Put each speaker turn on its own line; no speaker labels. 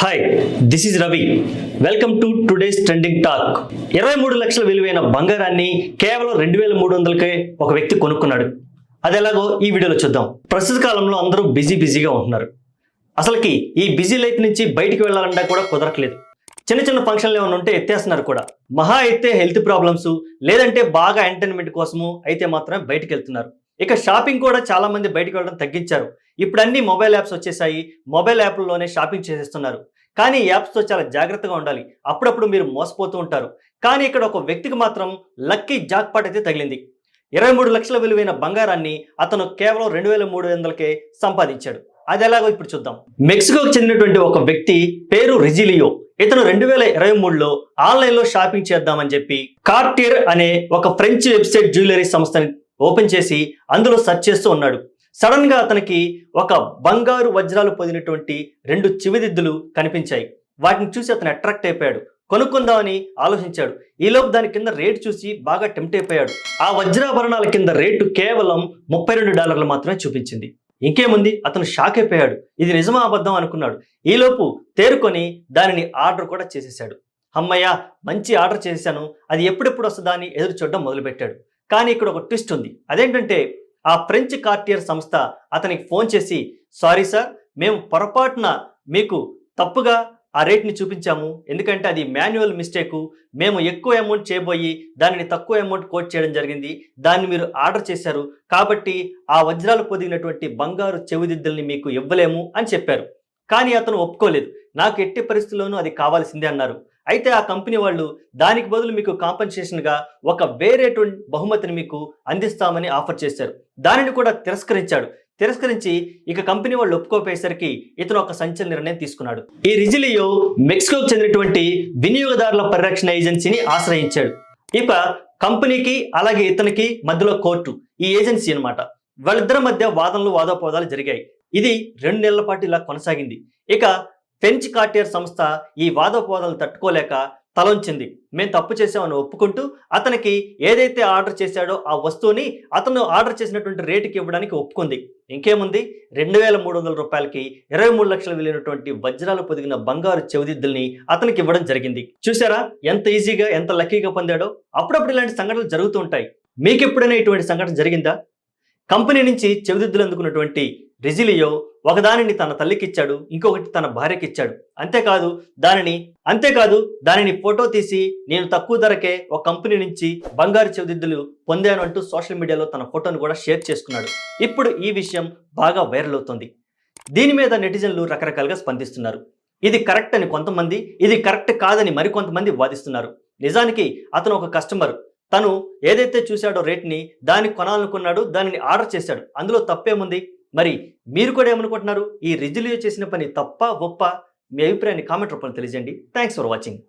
Hi this is Ravi welcome to today's trending talk ఇరవై మూడు లక్షల విలువైన బంగారాన్ని కేవలం రెండు వేల మూడు వందలకే ఒక వ్యక్తి కొనుక్కున్నాడు. అది ఎలాగో ఈ వీడియోలో చూద్దాం. ప్రస్తుత కాలంలో అందరూ బిజీ బిజీగా ఉంటున్నారు. అసలుకి ఈ బిజీ లైఫ్ నుంచి బయటికి వెళ్ళాలన్నా కూడా కుదరట్లేదు. చిన్న చిన్న ఫంక్షన్లు ఏమైనా ఉంటే ఎత్తేస్తున్నారు కూడా. మహా అయితే హెల్త్ ప్రాబ్లమ్స్ లేదంటే బాగా ఎంటర్టైన్మెంట్ కోసము అయితే మాత్రమే బయటకు వెళ్తున్నారు. ఇక షాపింగ్ కూడా చాలా మంది వెళ్ళడం తగ్గించారు. ఇప్పుడు అన్ని మొబైల్ యాప్స్ వచ్చేసాయి. మొబైల్ యాప్లలోనే షాపింగ్ చేసేస్తున్నారు. కానీ ఈ యాప్స్తో చాలా జాగ్రత్తగా ఉండాలి. అప్పుడప్పుడు మీరు మోసపోతూ ఉంటారు. కానీ ఇక్కడ ఒక వ్యక్తికి మాత్రం లక్కీ జాక్పాట్ అయితే తగిలింది. ఇరవై మూడు లక్షల విలువైన బంగారాన్ని అతను కేవలం రెండు వేల మూడు వందలకే సంపాదించాడు. అది ఎలాగో ఇప్పుడు చూద్దాం. మెక్సికోకు చెందినటువంటి ఒక వ్యక్తి పేరు రిజిలియో. ఇతను రెండు వేల ఇరవై మూడులో ఆన్లైన్లో షాపింగ్ చేద్దామని చెప్పి కార్టియర్ అనే ఒక ఫ్రెంచ్ వెబ్సైట్ జ్యువెలరీ సంస్థని ఓపెన్ చేసి అందులో సెర్చ్ చేస్తూ ఉన్నాడు. సడన్గా అతనికి ఒక బంగారు వజ్రాలు పొందినటువంటి రెండు చివిదిద్దులు కనిపించాయి. వాటిని చూసి అతను అట్రాక్ట్ అయిపోయాడు. కొనుక్కుందామని ఆలోచించాడు. ఈలోపు దాని కింద రేటు చూసి బాగా టెంప్ట్ అయిపోయాడు. ఆ వజ్రాభరణాల కింద రేటు కేవలం ముప్పై రెండు డాలర్లు మాత్రమే చూపించింది. ఇంకేముంది? అతను షాక్ అయిపోయాడు. ఇది నిజమా అబద్ధం అనుకున్నాడు. ఈలోపు తేరుకొని దానిని ఆర్డర్ కూడా చేసేసాడు. అమ్మయ్య మంచి ఆర్డర్ చేశాను. అది ఎప్పుడెప్పుడు వస్తుందా అని ఎదురు చూడడం మొదలుపెట్టాడు. కానీ ఇక్కడ ఒక ట్విస్ట్ ఉంది. అదేంటంటే ఆ ఫ్రెంచ్ కార్టియర్ సంస్థ అతనికి ఫోన్ చేసి సారీ సార్ మేము పొరపాటున మీకు తప్పుగా ఆ రేట్ని చూపించాము. ఎందుకంటే అది మాన్యువల్ మిస్టేకు. మేము ఎక్కువ అమౌంట్ చేయబోయి దానిని తక్కువ అమౌంట్ కోట్ చేయడం జరిగింది. దాన్ని మీరు ఆర్డర్ చేశారు. కాబట్టి ఆ వజ్రాలు పొదిగినటువంటి బంగారు చెవిదిద్దుల్ని మీకు ఇవ్వలేము అని చెప్పారు. కానీ అతను ఒప్పుకోలేదు. నాకు ఎట్టి పరిస్థితుల్లోనూ అది కావాల్సిందే అన్నారు. అయితే ఆ కంపెనీ వాళ్ళు దానికి బదులు మీకు కాంపన్సేషన్గా ఒక వేరేటువంటి బహుమతిని మీకు అందిస్తామని ఆఫర్ చేశారు. దానిని కూడా తిరస్కరించాడు. తిరస్కరించి ఇక కంపెనీ వాళ్ళు ఒప్పుకోపోయేసరికి ఇతను ఒక సంచలన నిర్ణయం తీసుకున్నాడు. ఈ రిజిలియో మెక్సికోకు చెందినటువంటి వినియోగదారుల పరిరక్షణ ఏజెన్సీని ఆశ్రయించాడు. ఇక కంపెనీకి అలాగే ఇతనికి మధ్యలో కోర్టు ఈ ఏజెన్సీ అనమాట వాళ్ళిద్దరి మధ్య వాదనలు వాదోపవాదాలు జరిగాయి. ఇది రెండు నెలల పాటు ఇలా కొనసాగింది. ఇక ఫ్రెంచ్ కార్టియర్ సంస్థ ఈ వాదోపవాదాలు తట్టుకోలేక తలొంచింది. మేము తప్పు చేసామని ఒప్పుకుంటూ అతనికి ఏదైతే ఆర్డర్ చేశాడో ఆ వస్తువుని అతను ఆర్డర్ చేసినటువంటి రేటుకి ఇవ్వడానికి ఒప్పుకుంది. ఇంకేముంది? రెండు వేల మూడు వందల రూపాయలకి ఇరవై మూడు లక్షలు వెళ్ళినటువంటి వజ్రాలు పొదిగిన బంగారు చెవిదిద్దుల్ని అతనికి ఇవ్వడం జరిగింది. చూసారా ఎంత ఈజీగా ఎంత లక్కీగా పొందాడో? అప్పుడప్పుడు ఇలాంటి సంఘటనలు జరుగుతూ ఉంటాయి. మీకు ఎప్పుడైనా ఇటువంటి సంఘటన జరిగిందా? కంపెనీ నుంచి చెవిదిద్దులు అందుకున్నటువంటి రెజిలియో ఒకదానిని తన తల్లికి ఇచ్చాడు ఇంకొకటి తన భార్యకి ఇచ్చాడు అంతేకాదు దానిని అంతేకాదు దానిని ఫోటో తీసి నేను తక్కువ ధరకే ఒక కంపెనీ నుంచి బంగారు చెవిదిద్దులు పొందాను అంటూ సోషల్ మీడియాలో తన ఫోటోను కూడా షేర్ చేసుకున్నాడు. ఇప్పుడు ఈ విషయం బాగా వైరల్ అవుతుంది. దీని మీద నెటిజన్లు రకరకాలుగా స్పందిస్తున్నారు. ఇది కరెక్ట్ అని కొంతమంది ఇది కరెక్ట్ కాదని మరికొంతమంది వాదిస్తున్నారు. నిజానికి అతను ఒక కస్టమర్. తను ఏదైతే చూశాడో రేట్ని దాన్ని కొనాలనుకున్నాడు దానిని ఆర్డర్ చేశాడు. అందులో తప్పేముంది? మరి మీరు కూడా ఏమనుకుంటున్నారు? ఈ రిజిలియో చేసిన పని తప్ప గొప్ప మీ అభిప్రాయాన్ని కామెంట్ రూపంలో తెలియజేయండి. Thanks for watching